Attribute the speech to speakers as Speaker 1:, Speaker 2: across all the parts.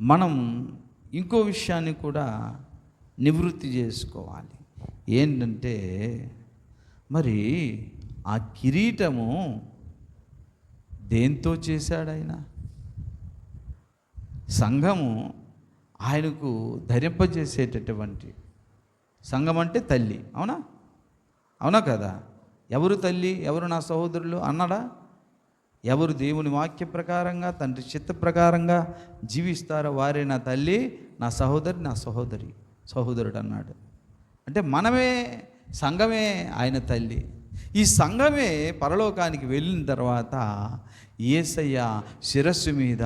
Speaker 1: మనం ఇంకో విషయాన్ని కూడా నివృత్తి చేసుకోవాలి. ఏంటంటే మరి ఆ కిరీటము దేంతో చేశాడు ఆయన సంఘము ఆయనకు ధరింపజేసేటటువంటి సంఘం అంటే తల్లి అవునా? అవునా కదా? ఎవరు తల్లి? ఎవరు నా సహోదరులు? అన్నాడా? ఎవరు దేవుని వాక్య ప్రకారంగా తండ్రి చిత్త ప్రకారంగా జీవిస్తారో వారే నా తల్లి నా సహోదరి నా సహోదరి సహోదరుడు అన్నాడు. అంటే మనమే సంఘమే ఆయన తల్లి. ఈ సంఘమే పరలోకానికి వెళ్ళిన తర్వాత ఏసయ్య శిరస్సు మీద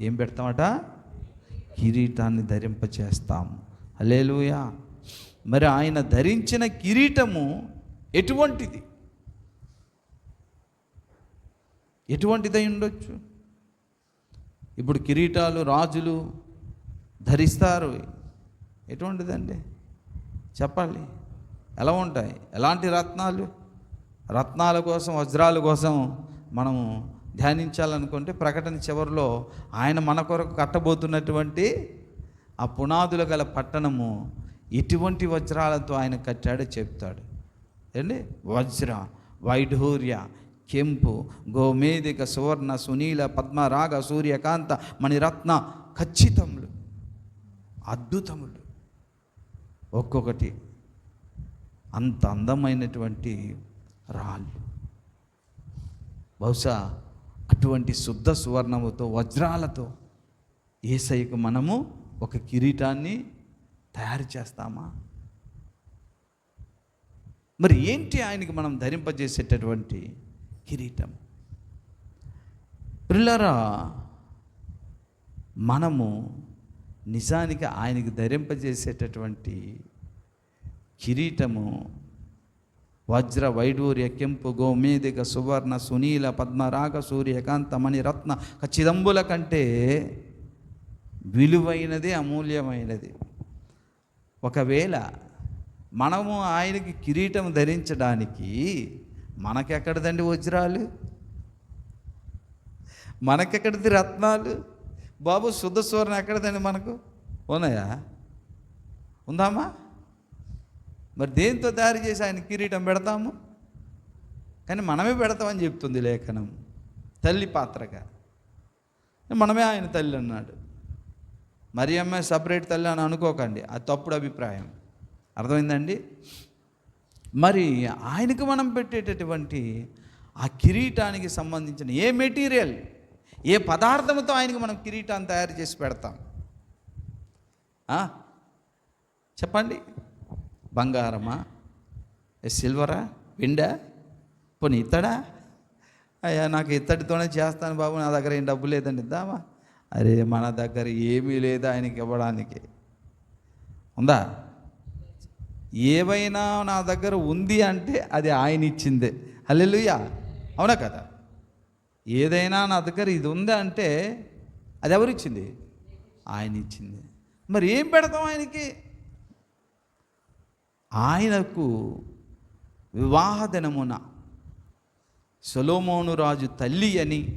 Speaker 1: ఏం పెడతామట? కిరీటాన్ని ధరింపచేస్తాం. అలేలుయా మరి ఆయన ధరించిన కిరీటము ఎటువంటిది? ఎటువంటిదై ఉండొచ్చు? ఇప్పుడు కిరీటాలు రాజులు ధరిస్తారు. ఎటువంటిదండి? చెప్పాలి. ఎలా ఉంటాయి? ఎలాంటి రత్నాలు? రత్నాల కోసం వజ్రాల కోసం మనము ధ్యానించాలనుకుంటే ప్రకటన చివరిలో ఆయన మన కొరకు కట్టబోతున్నటువంటి ఆ పునాదులు గల పట్టణము ఎటువంటి వజ్రాలతో ఆయన కట్టాడో చెప్తాడు. ఏండి వజ్ర వైఢూర్య కెంపు గోమేదిక సువర్ణ సునీల పద్మరాగ సూర్యకాంత మణిరత్న ఖచ్చితములు అద్భుతములు ఒక్కొక్కటి అంత అందమైనటువంటి రాళ్ళు బహుశా అటువంటి శుద్ధ సువర్ణముతో వజ్రాలతో ఏసైకు మనము ఒక కిరీటాన్ని తయారు చేస్తామా? మరి ఏంటి ఆయనకి మనం ధరింపజేసేటటువంటి కిరీటం. పిల్లరా మనము నిజానికి ఆయనకి ధరింపజేసేటటువంటి కిరీటము వజ్ర వైడూర్య కెంపు గోమేదిక సువర్ణ సునీల పద్మరాగ సూర్యకాంత మణి రత్న ఖచ్చితంబుల కంటే విలువైనది అమూల్యమైనది. ఒకవేళ మనము ఆయనకి కిరీటం ధరించడానికి మనకెక్కడదండి వజ్రాలు? మనకెక్కడిది రత్నాలు? బాబు శుద్ధ సువర్ణ ఎక్కడదండి మనకు? ఉన్నాయా? ఉందామా? మరి దేంతో తయారు చేసి ఆయన కిరీటం పెడతాము? కానీ మనమే పెడతామని చెప్తుంది లేఖనం. తల్లి పాత్రగా. మనమే ఆయన తల్లి అన్నాడు. మరి అమ్మాయి సపరేట్ తల్లి అని అనుకోకండి. అది తప్పుడు అభిప్రాయం. అర్థమైందండి? మరి ఆయనకు మనం పెట్టేటటువంటి ఆ కిరీటానికి సంబంధించిన ఏ మెటీరియల్ ఏ పదార్థంతో ఆయనకు మనం కిరీటాన్ని తయారు చేసి పెడతాం? చెప్పండి. బంగారమా? ఏ సిల్వరా? విండా? పోనీ ఇత్తడా? అయ్యా నాకు ఇత్తడితోనే చేస్తాను బాబు నా దగ్గర ఏం డబ్బు లేదండి. ఇద్దామా? అరే మన దగ్గర ఏమీ లేదు ఆయనకి ఇవ్వడానికి. ఉందా? ఏవైనా నా దగ్గర ఉంది అంటే అది ఆయన ఇచ్చిందే. హల్లెలుయా. అవునా కదా? ఏదైనా నా దగ్గర ఇది ఉంది అంటే అది ఎవరిచ్చింది ఆయన ఇచ్చింది. మరి ఏం పెడతాం ఆయనకి? ఆయనకు వివాహ దినమున సొలోమోను రాజు తల్లి అని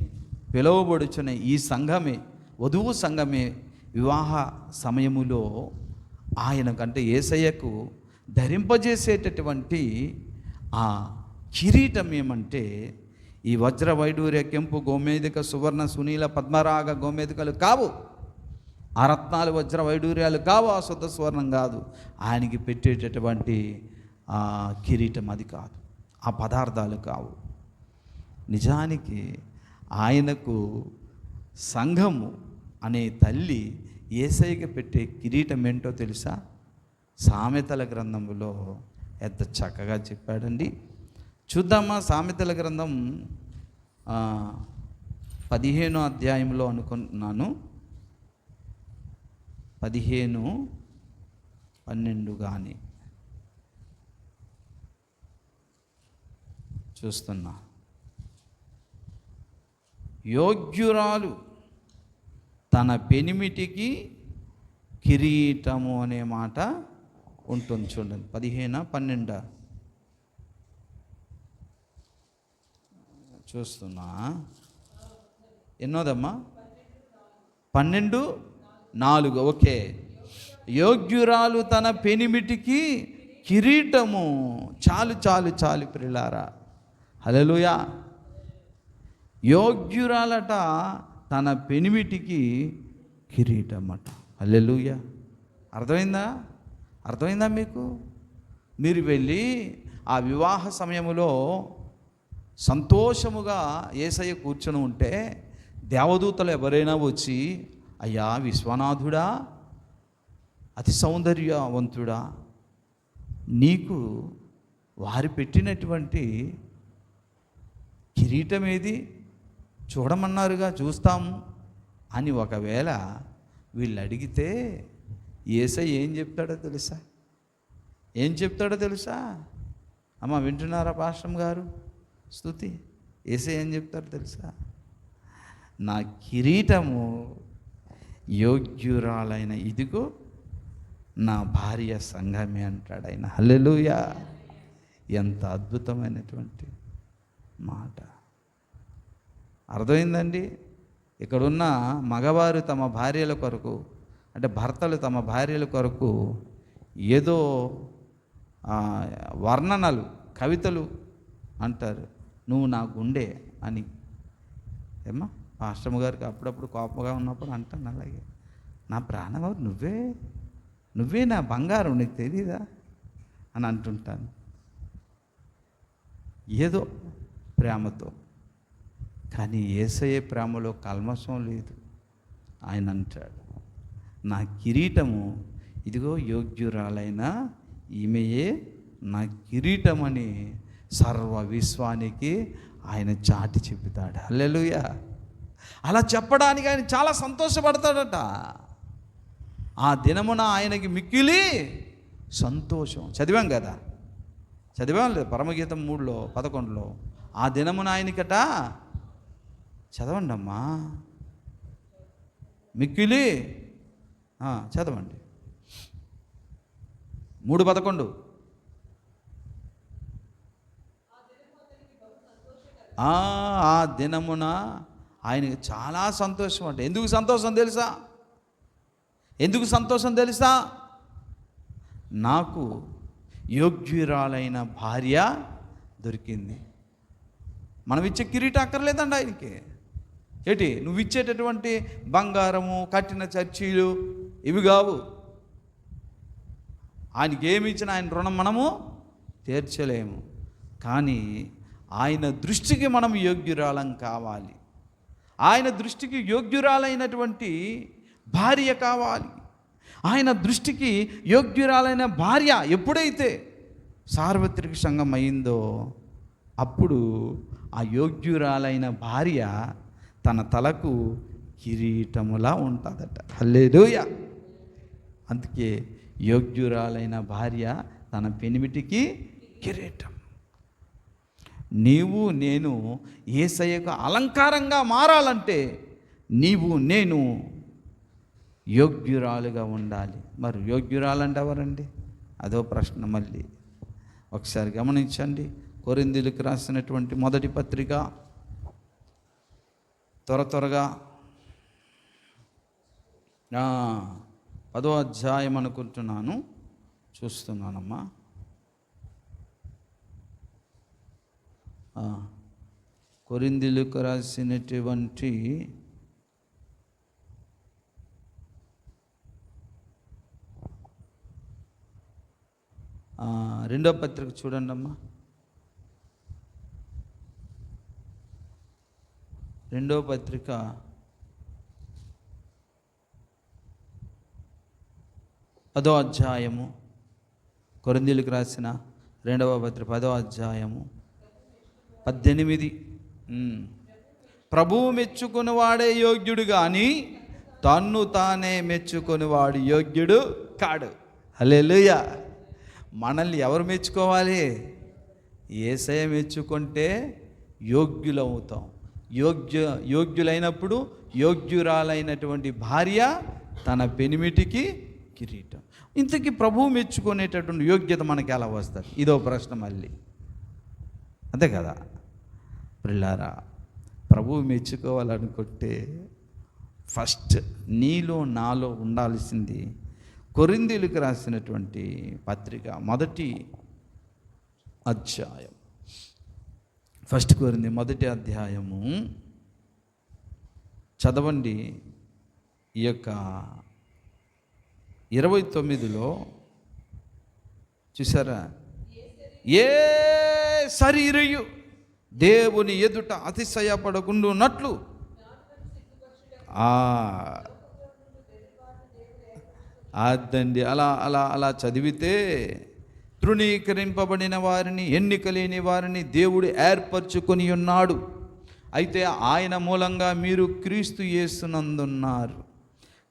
Speaker 1: పిలువబడుచున్న ఈ సంఘమే వధువు సంఘమే వివాహ సమయములో ఆయనకంటే ఏసయ్యకు ధరింపజేసేటటువంటి ఆ కిరీటం ఏమంటే ఈ వజ్ర వైడూర్య కెంపు గోమేదిక సువర్ణ సునీల పద్మరాగ గోమేదికలు కావు. ఆ రత్నాలు వజ్ర వైడూర్యాలు కావు ఆ శుద్ధ సువర్ణం కాదు. ఆయనకి పెట్టేటటువంటి ఆ కిరీటం అది కాదు. ఆ పదార్థాలు కావు. నిజానికి ఆయనకు సంఘము అనే తల్లి ఏసైకి పెట్టే కిరీటం ఏంటో తెలుసా? సామెతల గ్రంథంలో ఎంత చక్కగా చెప్పాడండి. చూద్దామా సామెతల గ్రంథం పదిహేను పదిహేనో అధ్యాయంలో అనుకుంటున్నాను. పదిహేను పన్నెండు కానీ చూస్తున్నా. యోగ్యురాలు తన పెనిమిటికి కిరీటము అనే మాట ఉంటుంది చూడండి. పదిహేన పన్నెండా? చూస్తున్నా. ఎన్నోదమ్మా? పన్నెండు నాలుగు. ఓకే. యోగ్యురాలు తన పెనిమిటికి కిరీటము. చాలు చాలు చాలు పిల్లారా హలలుయా యోగ్యురాలట తన పెనిమిటికి కిరీటమట. హల్లెలూయా. అర్థమైందా? అర్థమైందా మీకు? మీరు వెళ్ళి ఆ వివాహ సమయములో సంతోషముగా ఏసయ్య కూర్చొని ఉంటే దేవదూతలు ఎవరైనా వచ్చి అయ్యా విశ్వనాథుడా అతి సౌందర్యవంతుడా నీకు వారు పెట్టినటువంటి కిరీటం ఏది చూడమన్నారుగా చూస్తాం అని ఒకవేళ వీళ్ళు అడిగితే ఏసై ఏం చెప్తాడో తెలుసా? ఏం చెప్తాడో తెలుసా? అమ్మ వింటున్నారా పాశ్రం గారు? స్థుతి ఏసై ఏం చెప్తాడో తెలుసా? నా కిరీటము యోగ్యురాలైన ఇదిగో నా భార్య సంఘమే అంటాడు ఆయన హల్లెలూయా. ఎంత అద్భుతమైనటువంటి మాట. అర్థమైందండి? ఇక్కడున్న మగవారు తమ భార్యల కొరకు అంటే భర్తలు తమ భార్యల కొరకు ఏదో వర్ణనలు కవితలు అంటారు. నువ్వు నా గుండె అని. ఏమ్మా పాస్టమ్ గారికి అప్పుడప్పుడు కోపంగా ఉన్నప్పుడు అంటాను అలాగే. నా ప్రాణం నువ్వే నువ్వే నా బంగారం నీకు తెలీదా? అని అంటుంటాను. ఏదో ప్రేమతో. కానీ ఏసయ్యే ప్రేమలో కల్మషం లేదు. ఆయన అంటాడు. నా కిరీటము. ఇదిగో యోగ్యురాలైన ఈమెయే నా కిరీటం అని సర్వ విశ్వానికి ఆయన చాటి చెబుతాడు. అల్లెలుయ అలా చెప్పడానికి ఆయన చాలా సంతోషపడతాడట. ఆ దినమున ఆయనకి మిక్కిలి సంతోషం. చదివాం కదా? చదివాం లేదు. పరమగీతం మూడులో పదకొండులో. ఆ దినమున ఆయనకట చదవండి అమ్మా మిక్కిలి చదవండి మూడు పదకొండు. ఆ దినమున ఆయనకి చాలా సంతోషం అంటే. ఎందుకు సంతోషం తెలుసా? ఎందుకు సంతోషం తెలుసా? నాకు యోగ్యురాలైన భార్య దొరికింది. మనం ఇచ్చే కిరీటం అక్కర్లేదండి ఆయనకి. ఏంటి? నువ్వు ఇచ్చేటటువంటి బంగారము కట్టిన చర్చీలు ఇవి కావు. ఆయనకి ఏమి ఇచ్చినా ఆయన రుణం మనము తీర్చలేము. కానీ ఆయన దృష్టికి మనం యోగ్యురాలం కావాలి. ఆయన దృష్టికి యోగ్యురాలైనటువంటి భార్య కావాలి. ఆయన దృష్టికి యోగ్యురాలైన భార్య ఎప్పుడైతే సార్వత్రిక సంఘం అయిందో అప్పుడు ఆ యోగ్యురాలైన భార్య తన తలకు కిరీటములా ఉంటుందట. హల్లేదోయ అందుకే యోగ్యురాలైన భార్య తన పెనిమిటికి కిరీటం. నీవు నేను ఏసయ్యకు అలంకారంగా మారాలంటే నీవు నేను యోగ్యురాలుగా ఉండాలి. మరి యోగ్యురాలంటే ఎవరండి? అదో ప్రశ్న మళ్ళీ. ఒకసారి గమనించండి. కొరిందులకు రాసినటువంటి మొదటి పత్రిక. త్వర త్వరగా. పదో అధ్యాయం అనుకుంటున్నాను. చూస్తున్నానమ్మా. ఆ, రాసినటువంటి రెండో పత్రిక చూడండి అమ్మా రెండో పత్రిక పదో అధ్యాయము కొరిందీలకు రాసిన రెండవ భద్ర పదో అధ్యాయము. పద్దెనిమిది. ప్రభువు మెచ్చుకుని వాడే యోగ్యుడు కానీ తన్ను తానే మెచ్చుకొని వాడు యోగ్యుడు కాడు. హల్లెలూయా. మనల్ని ఎవరు మెచ్చుకోవాలి? ఏసయ మెచ్చుకుంటే యోగ్యులవుతాం. యోగ్య యోగ్యులైనప్పుడు యోగ్యురాలైనటువంటి భార్య తన పెనిమిటికి కిరీటం. ఇంతకీ ప్రభువు మెచ్చుకునేటటువంటి యోగ్యత మనకి ఎలా వస్తుంది? ఇదో ప్రశ్న మళ్ళీ. అంతే కదా. పిల్లారా ప్రభువు మెచ్చుకోవాలనుకుంటే ఫస్ట్ నీలో నాలో ఉండాల్సింది కొరిందీలకు రాసినటువంటి పత్రిక మొదటి అధ్యాయం. ఫస్ట్ కోరింది మొదటి అధ్యాయము చదవండి ఈ యొక్క ఇరవై తొమ్మిదిలో చూసారా? ఏ శరీరయు దేవుని ఎదుట అతిశయపడకుండున్నట్లు ఉన్నట్లు అదండి అలా అలా అలా చదివితే తృణీకరింపబడిన వారిని ఎన్నిక లేని వారిని దేవుడు ఏర్పరచుకొని ఉన్నాడు అయితే ఆయన మూలంగా మీరు క్రీస్తు చేస్తున్నందున్నారు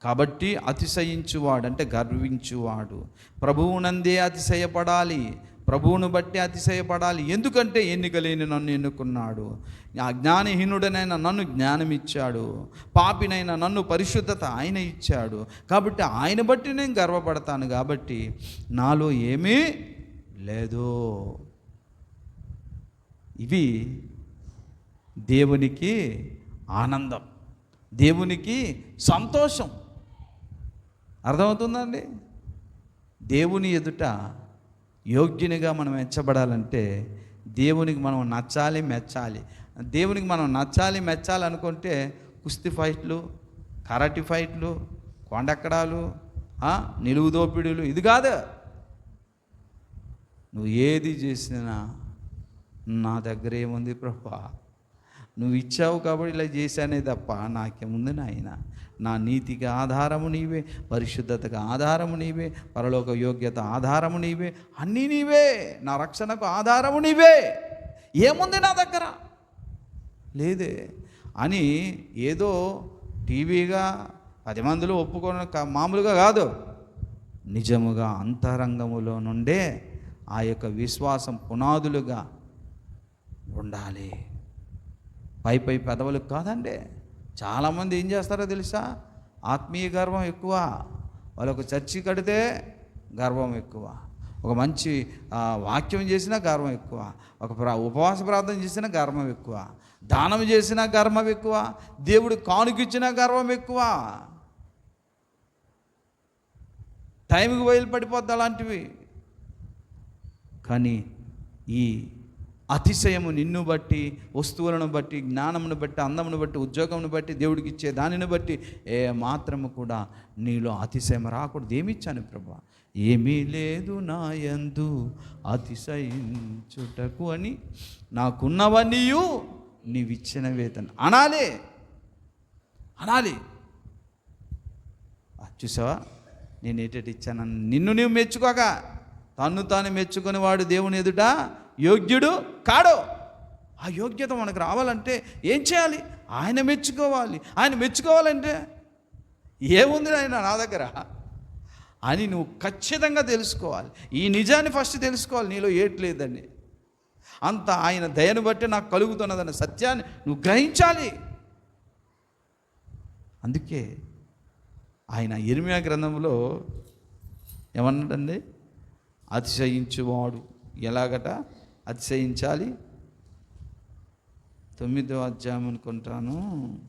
Speaker 1: కాబట్టి అతిశయించువాడు అంటే గర్వించువాడు. ప్రభువునందే అతిశయపడాలి. ప్రభువును బట్టి అతిశయపడాలి. ఎందుకంటే ఎన్నిక లేని నన్ను ఎన్నుకున్నాడు. ఆ జ్ఞానహీనుడనైన నన్ను జ్ఞానం ఇచ్చాడు నన్ను పరిశుద్ధత ఆయన ఇచ్చాడు. కాబట్టి ఆయన బట్టి నేను గర్వపడతాను కాబట్టి నాలో ఏమీ లేదు. ఇవి దేవునికి ఆనందం. దేవునికి సంతోషం. అర్థమవుతుందండి? దేవుని ఎదుట యోగ్యునిగా మనం మెచ్చబడాలంటే దేవునికి మనం నచ్చాలి మెచ్చాలి. దేవునికి మనం నచ్చాలి మెచ్చాలి అనుకుంటే కుస్తీ ఫైట్లు కరాటి ఫైట్లు కొండెక్కడాలు నిలువు దోపిడీలు ఇది కాదు. నువ్వు ఏది చేసినా నా దగ్గర ఏముంది ప్రభా? నువ్వు ఇచ్చావు కాబట్టి ఇలా చేశానే తప్ప నాకేముంది నాయన? నా నీతికి ఆధారము నీవే పరిశుద్ధతకు ఆధారము నీవే పరలోక యోగ్యత ఆధారము నీవే అన్నీ నీవే నా రక్షణకు ఆధారము నీవే. ఏముంది నా దగ్గర? లేదే. అని ఏదో టీవీగా పది మందిలో ఒప్పుకోవడం కా- మామూలుగా కాదు. నిజముగా అంతరంగములో నుండే ఆ యొక్క విశ్వాసం పునాదులుగా ఉండాలి. పై పై పెదవులకు కాదండి. చాలామంది ఏం చేస్తారో తెలుసా? ఆత్మీయ గర్వం ఎక్కువ. వాళ్ళు ఒక చర్చి కడితే గర్వం ఎక్కువ. ఒక మంచి వాక్యం చేసినా గర్వం ఎక్కువ. ఒక ప్రా ఉపవాస ప్రార్థన చేసినా గర్వం ఎక్కువ. దానం చేసినా గర్వం ఎక్కువ. దేవుడు కానుకిచ్చినా గర్వం ఎక్కువ. టైంకి బయలుపడిపోద్ది అలాంటివి. కానీ ఈ అతిశయము నిన్ను బట్టి వస్తువులను బట్టి జ్ఞానమును బట్టి అందమును బట్టి ఉద్యోగమును బట్టి దేవుడికి ఇచ్చే దానిని బట్టి ఏ మాత్రము కూడా నీలో అతిశయం రాకూడదు. ఏమిచ్చాను ప్రభా? ఏమీ లేదు నా యందు అతిశయించుటకు అని నాకున్నవన్నీయు నీవిచ్చిన వేతన. అనాలి. అనాలి. చూసావా? నేను ఏటేటి ఇచ్చానని. నిన్ను నీవు మెచ్చుకోక తన్ను తాను మెచ్చుకొని వాడు దేవుని ఎదుట యోగ్యుడు కాడో. ఆ యోగ్యత మనకు రావాలంటే ఏం చేయాలి? ఆయన మెచ్చుకోవాలి. ఆయన మెచ్చుకోవాలంటే ఏముంది ఆయన నా దగ్గర? అని నువ్వు ఖచ్చితంగా తెలుసుకోవాలి. ఈ నిజాన్ని ఫస్ట్ తెలుసుకోవాలి. నీలో ఏట్లేదండి అంత ఆయన దయను బట్టి నాకు కలుగుతున్నదన్న సత్యాన్ని నువ్వు గ్రహించాలి. అందుకే ఆయన ఇర్మియా గ్రంథంలో ఏమన్నాడండి? అతిశయించువాడు. ఎలాగట? అతిశయించాలి. తొమ్మిదో అధ్యాయం అనుకుంటాను.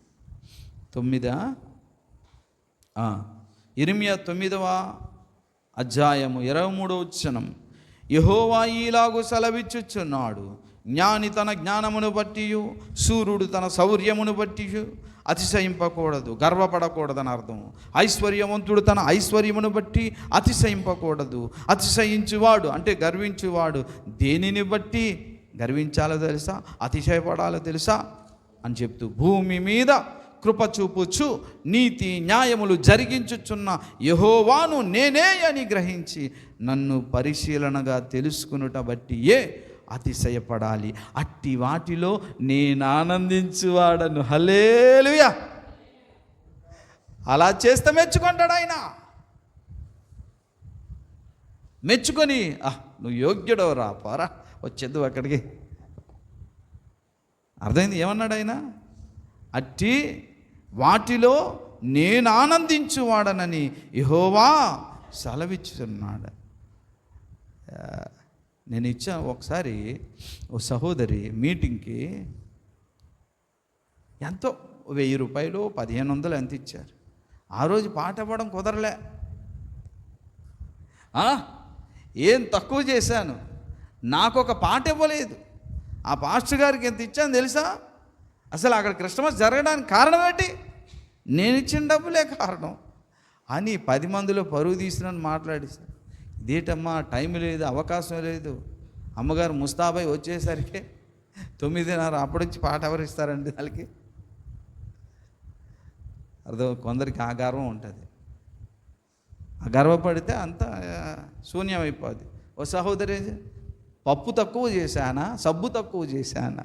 Speaker 1: తొమ్మిదా? ఆ, తొమ్మిదవ అధ్యాయము ఇరవై మూడవ వచనం. యహోవా ఈలాగు సెలవిచ్చుచున్నాడు. జ్ఞాని తన జ్ఞానమును బట్టి సూర్యుడు తన శౌర్యమును బట్టి అతిశయింపకూడదు గర్వపడకూడదని అర్థం. ఐశ్వర్యవంతుడు తన ఐశ్వర్యమును బట్టి అతిశయింపకూడదు. అతిశయించువాడు అంటే గర్వించువాడు దేనిని బట్టి? గర్వించాలో తెలుసా? అతిశయపడాలో తెలుసా? అని చెప్తూ భూమి మీద కృప చూపుచు నీతి న్యాయములు జరిగించుచున్న యహోవాను నేనే అని గ్రహించి నన్ను పరిశీలనగా తెలుసుకునుట బట్టియే ఏ అతిశయపడాలి. అట్టి వాటిలో నేను ఆనందించువాడను. హలేలుయా అలా చేస్తే మెచ్చుకుంటాడు ఆయన. మెచ్చుకొని "ఆ, నువ్వు యోగ్యుడవు రా పోరా వచ్చేద్దు అక్కడికి. అర్థమైంది? ఏమన్నాడు ఆయన? అట్టి వాటిలో నేను ఆనందించువాడనని యహోవా సెలవిచ్చుతున్నాడు. నేను ఇచ్చా ఒకసారి ఓ సహోదరి మీటింగ్కి ఎంతో వెయ్యి రూపాయలు పదిహేను వందలు ఎంత ఇచ్చారు. ఆ రోజు పాట పాడడం కుదరలే. ఆ? ఏం తక్కువ చేశాను? నాకు ఒక పాట ఇవ్వలేదు. ఆ పాస్టర్ గారికి ఎంత ఇచ్చాను తెలుసా? అసలు అక్కడ క్రిస్టమస్ జరగడానికి కారణం ఏంటి? నేను ఇచ్చిన డబ్బులే కారణం. అని పది మందిలో పరుగు తీసినని మాట్లాడేశాను ఇదేటమ్మా టైం లేదు అవకాశం లేదు. అమ్మగారు ముస్తాబాయ్ వచ్చేసరికి తొమ్మిదిన్నర అప్పుడొచ్చి పాట ఎవరిస్తారండి వాళ్ళకి? అర్థం కొందరికి ఆ గర్వం ఉంటుంది ఆ గర్వపడితే అంతా శూన్యమైపోద్ది ఓ సహోదరి పప్పు తక్కువ చేశానా? సబ్బు తక్కువ చేశానా?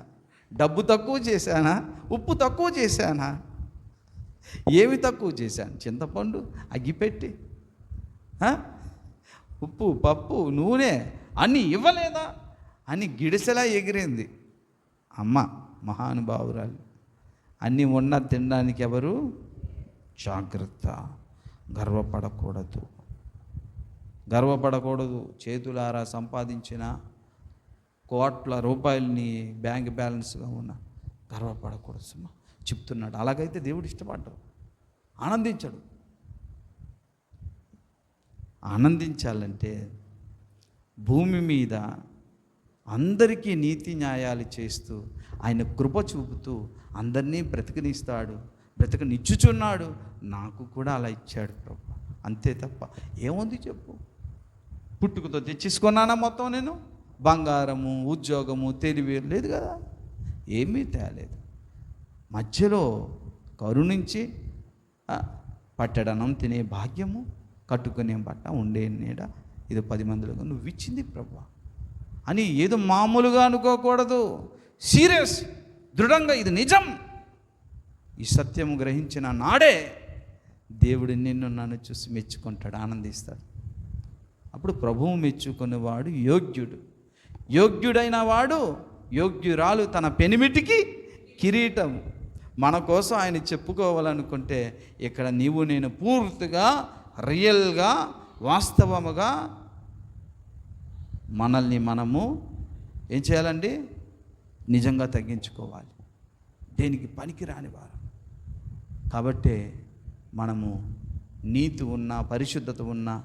Speaker 1: డబ్బు తక్కువ చేశానా? ఉప్పు తక్కువ చేశానా? ఏమి తక్కువ చేశాను? చింతపండు అగ్గిపెట్టి. ఉప్పు పప్పు నూనె అన్నీ ఇవ్వలేదా? అని గిడిసెలా ఎగిరింది. అమ్మ మహానుభావురాలు అన్నీ ఉన్న తినడానికి ఎవరు? జాగ్రత్త. గర్వపడకూడదు. గర్వపడకూడదు. చేతులారా సంపాదించిన కోట్ల రూపాయలని బ్యాంక్ బ్యాలెన్స్గా ఉన్న గర్వపడకూడదు సుమా చెప్తున్నాడు. అలాగైతే దేవుడు ఇష్టపడ్డాడు. ఆనందించడు. ఆనందించాలంటే భూమి మీద అందరికీ నీతి న్యాయాలు చేస్తూ ఆయన కృప చూపుతూ అందరినీ బ్రతికనిస్తాడు బ్రతకనిచ్చుచున్నాడు. నాకు కూడా అలా ఇచ్చాడు ప్రభు. అంతే తప్ప ఏముంది చెప్పు? పుట్టుకతో తెచ్చేసుకున్నానా మొత్తం నేను? బంగారము ఉద్యోగము తెలివి లేదు కదా? ఏమీ తేలేదు. మధ్యలో కరుణించి పట్టడనం తినే భాగ్యము కట్టుకునే బట్ట ఉండే నీడ. ఇది పది మందిలో నువ్వు ఇచ్చింది ప్రభు అని ఏదో మామూలుగా అనుకోకూడదు. సీరియస్ దృఢంగా ఇది నిజం. ఈ సత్యము గ్రహించిన నాడే దేవుడు నిన్ను నన్ను చూసి మెచ్చుకుంటాడు ఆనందిస్తాడు. అప్పుడు ప్రభువు మెచ్చుకునేవాడు యోగ్యుడు. యోగ్యుడైన వాడు యోగ్యురాలు తన పెనిమిటికి కిరీటం మన కోసం ఆయన చెప్పుకోవాలనుకుంటే ఇక్కడ నీవు నేను పూర్తిగా రియల్గా వాస్తవముగా మనల్ని మనము ఏం చేయాలండి? నిజంగా తగ్గించుకోవాలి. దేనికి పనికిరాని వారు. కాబట్టే మనము నీతి ఉన్న పరిశుద్ధత ఉన్న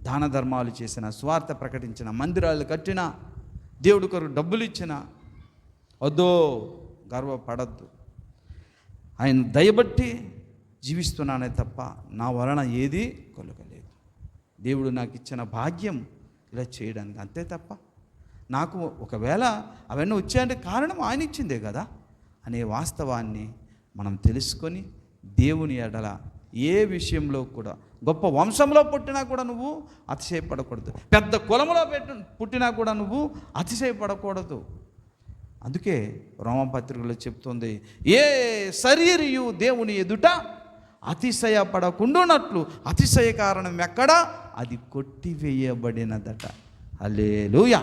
Speaker 1: దాన ధర్మాలు చేసిన స్వార్థ ప్రకటించిన మందిరాలు కట్టిన దేవుడు కొరకు డబ్బులు ఇచ్చిన వద్దో గర్వపడద్దు. ఆయన దయబట్టి జీవిస్తున్నానే తప్ప నా వలన ఏది కొలగలేదు దేవుడు నాకు ఇచ్చిన భాగ్యం ఇలా చేయడానికి అంతే తప్ప నాకు ఒకవేళ అవన్నీ వచ్చాయంటే కారణం ఆయన ఇచ్చిందే కదా అనే వాస్తవాన్ని మనం తెలుసుకొని దేవుని ఎడల ఏ విషయంలో కూడా గొప్ప వంశంలో పుట్టినా కూడా నువ్వు అతిశయపడకూడదు. పెద్ద కులంలో పెట్టు పుట్టినా కూడా నువ్వు అతిశయపడకూడదు. అందుకే రోమపత్రికలో చెప్తుంది ఏ శరీరయు దేవుని ఎదుట అతిశయపడకుండానట్లు. అతిశయ కారణం ఎక్కడ అది కొట్టివేయబడినదట. అలేలుయ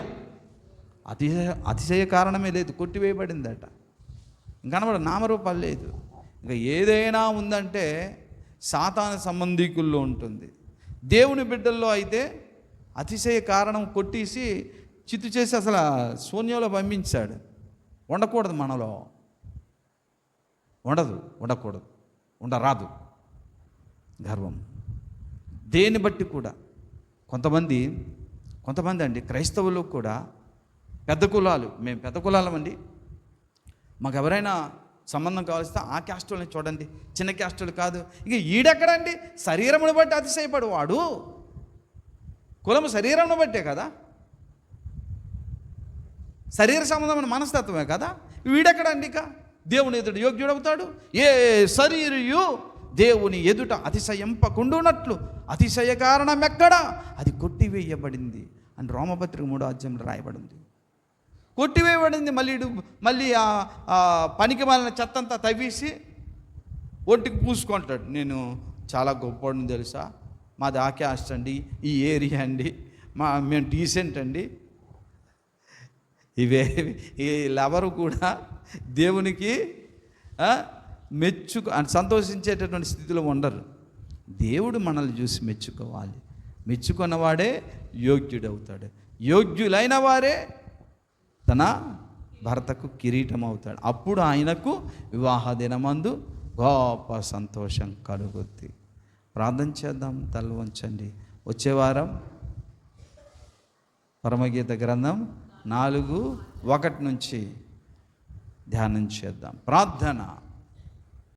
Speaker 1: అతిశయ అతిశయ కారణమే లేదు కొట్టివేయబడిందట. కనబడ నామరూపాలు లేదు. ఇంకా ఏదైనా ఉందంటే సాతాన సంబంధికుల్లో ఉంటుంది. దేవుని బిడ్డల్లో అయితే అతిశయ కారణం కొట్టేసి చిత్తు చేసి అసలు శూన్యంలో పంపించాడు. ఉండకూడదు మనలో. ఉండదు ఉండకూడదు ఉండరాదు గర్వం. దేన్ని బట్టి కూడా? కొంతమంది కొంతమంది అండి క్రైస్తవులు కూడా పెద్ద కులాలు. మేము పెద్ద కులాలం అండి. మాకు ఎవరైనా సంబంధం కావలిస్తే ఆ క్యాస్టుల్ని చూడండి. చిన్న క్యాస్టులు కాదు. ఇక ఈడెక్కడండి? శరీరమును బట్టి అతిశయపడు వాడు. కులము శరీరమును బట్టే కదా. శరీర సంబంధమైన మనస్తత్వమే కదా. వీడెక్కడండి ఇక? దేవుని ఎదుట యోగ్యుడవుతాడు. ఏ శరీరయు దేవుని ఎదుట అతిశయింపకుండునట్లు. అతిశయ కారణం ఎక్కడా? అది కొట్టివేయబడింది అని రోమపత్రిక మూడో అధ్యాయంలో రాయబడింది. కొట్టివేయబడింది మళ్ళీ మళ్ళీ ఆ పనికి మాలిన చెత్తంతా తవ్వేసి ఒంటికి పూసుకుంటాడు. నేను చాలా గొప్పవాడిని తెలుసా? మాది ఆ క్యాస్ట్ అండి ఈ ఏరియా అండి మా మేము డీసెంట్ అండి. ఇవే వీళ్ళెవరు కూడా దేవునికి ఆ, మెచ్చుకు సంతోషించేటటువంటి స్థితిలో ఉండరు. దేవుడు మనల్ని చూసి మెచ్చుకోవాలి. మెచ్చుకున్నవాడే యోగ్యుడవుతాడు. యోగ్యులైన వారే తన భర్తకు కిరీటం అవుతాడు అప్పుడు ఆయనకు వివాహ దినమందు గొప్ప సంతోషం కలుగుద్ది. ప్రార్థన చేద్దాం తల ఉంచండి వచ్చేవారం పరమగీత గ్రంథం నాలుగు ఒకటి నుంచి ధ్యానం చేద్దాం. ప్రార్థన.